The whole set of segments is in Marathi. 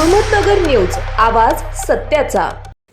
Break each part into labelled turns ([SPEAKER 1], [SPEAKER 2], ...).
[SPEAKER 1] अहमदनगर न्यूज आवाज सत्याचा.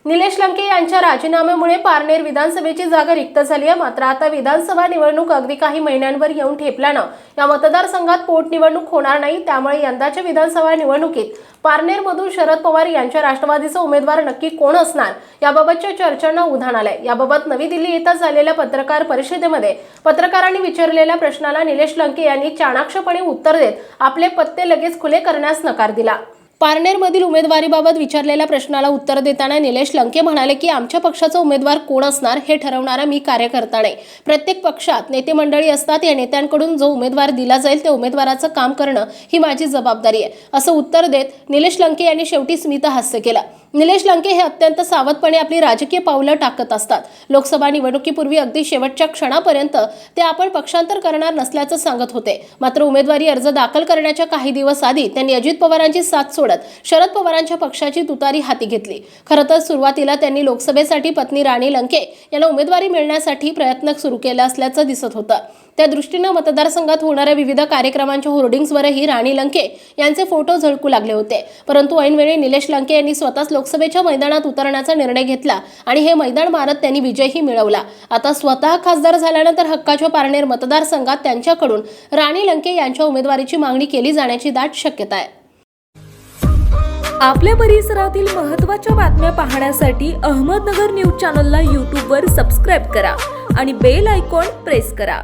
[SPEAKER 2] निलेश लंके यांच्या राजीनाम्यामुळे पारनेर विधानसभेची जागा रिक्त झाली आहे. मात्र आता विधानसभा निवडणूक अगदी काही महिन्यांवर येऊन ठेपल्यानं या मतदारसंघात पोटनिवडणूक होणार नाही त्यामुळे यंदाच्या विधानसभा निवडणुकीत पारनेरमधून शरद पवार यांच्या राष्ट्रवादीचा उमेदवार नक्की कोण असणार याबाबतच्या चर्चांना उधाण आलंय. याबाबत नवी दिल्ली इथं झालेल्या पत्रकार परिषदेमध्ये पत्रकारांनी विचारलेल्या प्रश्नाला निलेश लंके यांनी चाणाक्षपणे उत्तर देत आपले पत्ते लगेच खुले करण्यास नकार दिला. पारनेरमधील उमेदवारीबाबत विचारलेल्या प्रश्नाला उत्तर देताना निलेश लंके म्हणाले की आमच्या पक्षाचा उमेदवार कोण असणार हे ठरवणारा मी कार्यकर्ता नाही. प्रत्येक पक्षात नेते मंडळी असतात या नेत्यांकडून जो उमेदवार दिला जाईल त्या उमेदवाराचं काम करणं ही माझी जबाबदारी आहे. असं उत्तर देत निलेश लंके यांनी शेवटी स्मित हास्य केलं. निलेश लंके हे अत्यंत सावधपणे आपली राजकीय पावलं टाकत असतात. लोकसभा निवडणुकीपूर्वी अगदी शेवटच्या क्षणापर्यंत ते आपण पक्षांतर करणार नसल्याचं सांगत होते. मात्र उमेदवारी अर्ज दाखल करण्याच्या काही दिवस आधी त्यांनी अजित पवारांची साथ सोडत शरद पवारांच्या पक्षाची तुतारी हाती घेतली. खरं तर सुरुवातीला त्यांनी लोकसभेसाठी पत्नी राणी लंके यांना उमेदवारी मिळण्यासाठी प्रयत्न सुरू केला असल्याचं दिसत होतं. त्या दृष्टीनं मतदारसंघात होणाऱ्या विविध कार्यक्रमांच्या होर्डिंग्सवरही राणी लंके यांचे फोटो झळकू लागले होते. परंतु ऐनवेळी निलेश लंके यांनी स्वतःच लोकसभेच्या मैदानात उतरण्याचा निर्णय घेतला आणि हे मैदान मारत त्यांनी विजयही मिळवला. आता स्वतः खासदार झाल्यानंतर हक्काच्या पारनेर मतदारसंघात त्यांच्याकडून राणी लंके यांच्या उमेदवारीची मागणी केली जाण्याची दाट शक्यता आहे.
[SPEAKER 1] आपल्या परिसरातील महत्त्वाच्या बातम्या पाहण्यासाठी अहमदनगर न्यूज चॅनलला यूट्यूबवर सबस्क्राईब करा आणि बेल आयकॉन प्रेस करा.